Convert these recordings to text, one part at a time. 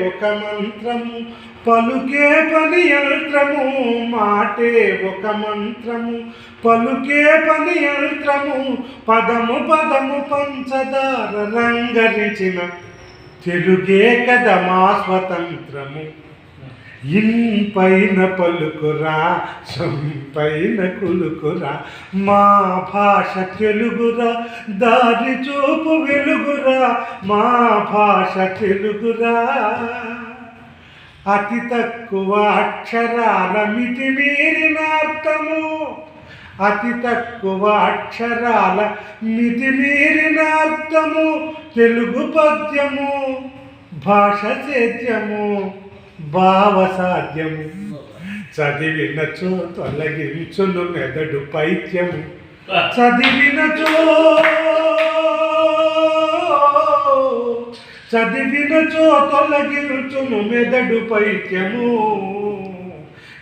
ఒక మంత్రము పలుకే పని యంత్రము మాటే ఒక మంత్రము పలుకే పని యంత్రము పదము పదము పంచదార రంగరించిన తెలుగే కదా మా స్వతంత్రము. ఇంపైన పలుకురా సంపైన కులుకురా మా భాష తెలుగురా దారి చూపు వెలుగు మా భాష తెలుగురా. అతి తక్కువ అక్షరాల మితి మీరిన అర్థము. అతి తక్కువ అక్షరాల మితి మీరిన అర్థము. తెలుగు పద్యము భాష సేద్యము భావ సాధ్యము. చదివినచో తొలగించును మెదడు పైత్యము. చదివినచో చదివినచో తొలగించును మెదడు పైత్యము.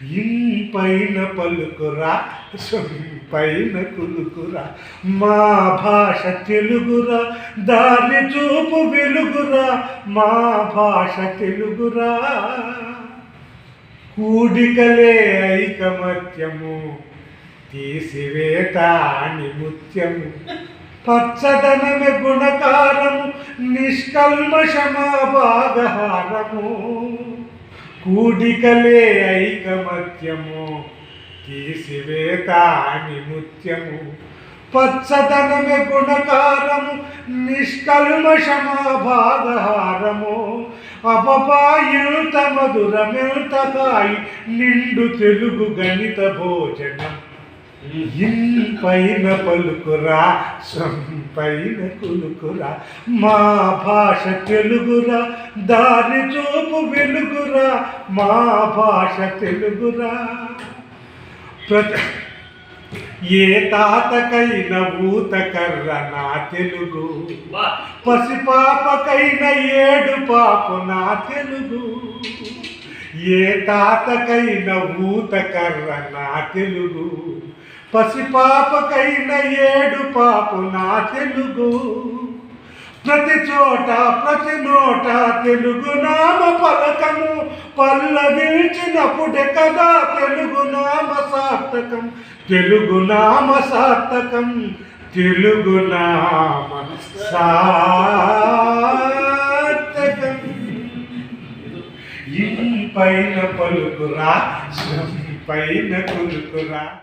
ఇంపైన పలుకురా పైన కులుకురా. మా భాష తెలుగురా దారి చూపు వెలుగురా. మా భాష తెలుగురా. కూడికలే ఐకమత్యము తీసివేత అని ముత్యము పచ్చదనమే గుణకారము నిష్కల్మషమాపాదహారము కూడికలే ఐకమత్యము. తీసివేత ముత్యము. పచ్చదనమే గుణకారము. నిష్కల్మషమాపాదహారము అపపాయుత మధురమిత నిండు తెలుగు గణిత భోజనం పైన పలుకురా పైన కులుకురా మా భాష తెలుగురా దారి చూపు వెలుగురా మా భాష తెలుగురా. ప్రతి ఏ తాతకైన ఊత కర్ర నా తెలుగు? పసిపాపకైన ఏడు పాపు నా తెలుగు? ఏ తాతకైన ఊత కర్ర నా తెలుగు? పసిపాపకైన ఏడు పాపు నా తెలుగు. ప్రతి చోట ప్రతి నోట తెలుగు నామ పలకము. పల్లవించినప్పుడే కదా తెలుగు నామ సార్థకం. తెలుగు నామ సార్థకం తెలుగు నామ సార్థకం. ఇంపైన పలుకురా పైన కొలుకురా